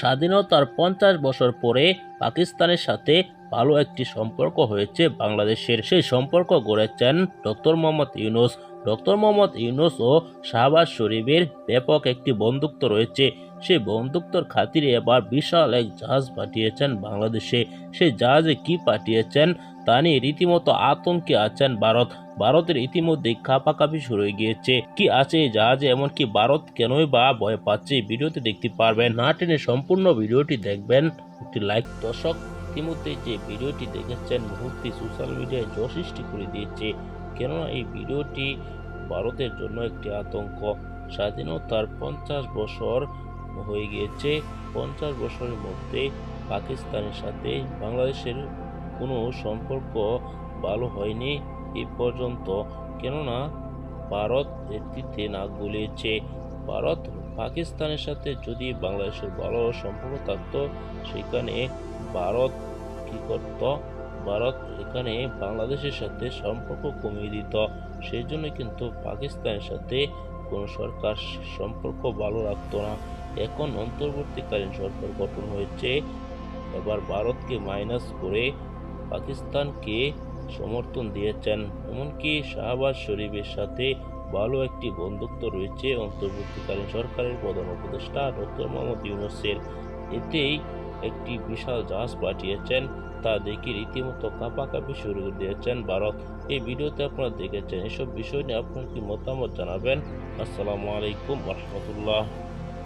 স্বাধীনতার পঞ্চাশ বছর পরে পাকিস্তানের সাথে ভালো একটি সম্পর্ক হয়েছে বাংলাদেশের। সেই সম্পর্ক গড়েছেন ডক্টর মোহাম্মদ ইউনুস। ডক্টর মোহাম্মদ ইউনুস ও শাহবাজ শরীফের ব্যাপক একটি বন্ধুত্ব রয়েছে। সেই বন্ধুত্বর খাতিরে এবার বিশাল এক জাহাজ পাঠিয়েছেন বাংলাদেশে। সেই জাহাজে কি পাঠিয়েছেন তা নিয়ে রীতিমতো আতঙ্কে আছেন ভারত। ভারতের ইতিমধ্যে কাপাকাপি শুরু হয়ে গিয়েছে। কি আছে এই জাহাজে? এমনকি ভারত কেনই বা ভয় পাচ্ছে? ভিডিওতে দেখতে পারবেন। না টেনে সম্পূর্ণ ভিডিওটি দেখবেন। একটি লাইক দর্শক ইতিমধ্যে যে ভিডিওটি দেখেছেন, মুহূর্তে সোশ্যাল মিডিয়ায় জয় সৃষ্টি করে দিয়েছে। কেননা এই ভিডিওটি ভারতের জন্য একটি আতঙ্ক। স্বাধীনতার পঞ্চাশ বছর হয়ে গিয়েছে। পঞ্চাশ বছরের মধ্যে পাকিস্তানের সাথে বাংলাদেশের কোনো সম্পর্ক ভালো হয়নি এ পর্যন্ত। কেননা ভারত এটিতে নাক গলিয়েছে। ভারত পাকিস্তানের সাথে যদি বাংলাদেশের ভালো সম্পর্ক থাকতো, সেখানে ভারত কী করত? ভারত এখানে বাংলাদেশের সাথে সম্পর্ক কমিয়ে দিত। সেই জন্য কিন্তু পাকিস্তানের সাথে কোনো সরকার সম্পর্ক ভালো রাখতো না। এখন অন্তর্বর্তীকালীন সরকার গঠন হয়েছে। এবার ভারতকে মাইনাস করে পাকিস্তানকে সমর্থন দিয়েছেন। এমনকি শাহবাজ শরীফের সাথে ভালো একটি বন্ধুত্ব রয়েছে অন্তর্বর্তীকালীন সরকারের প্রধান উপদেষ্টা ডক্টর মোহাম্মদ ইউনুসের। এতেই একটি বিশাল জাহাজ পাঠিয়েছেন, তা দেখে রীতিমতো কাঁপাকাঁপি শুরু করে দিয়েছেন ভারত। এই ভিডিওতে আপনারা দেখেছেন, এসব বিষয় নিয়ে আপনার কি মতামত জানাবেন? আসসালামু আলাইকুম রহমতুল্লাহ।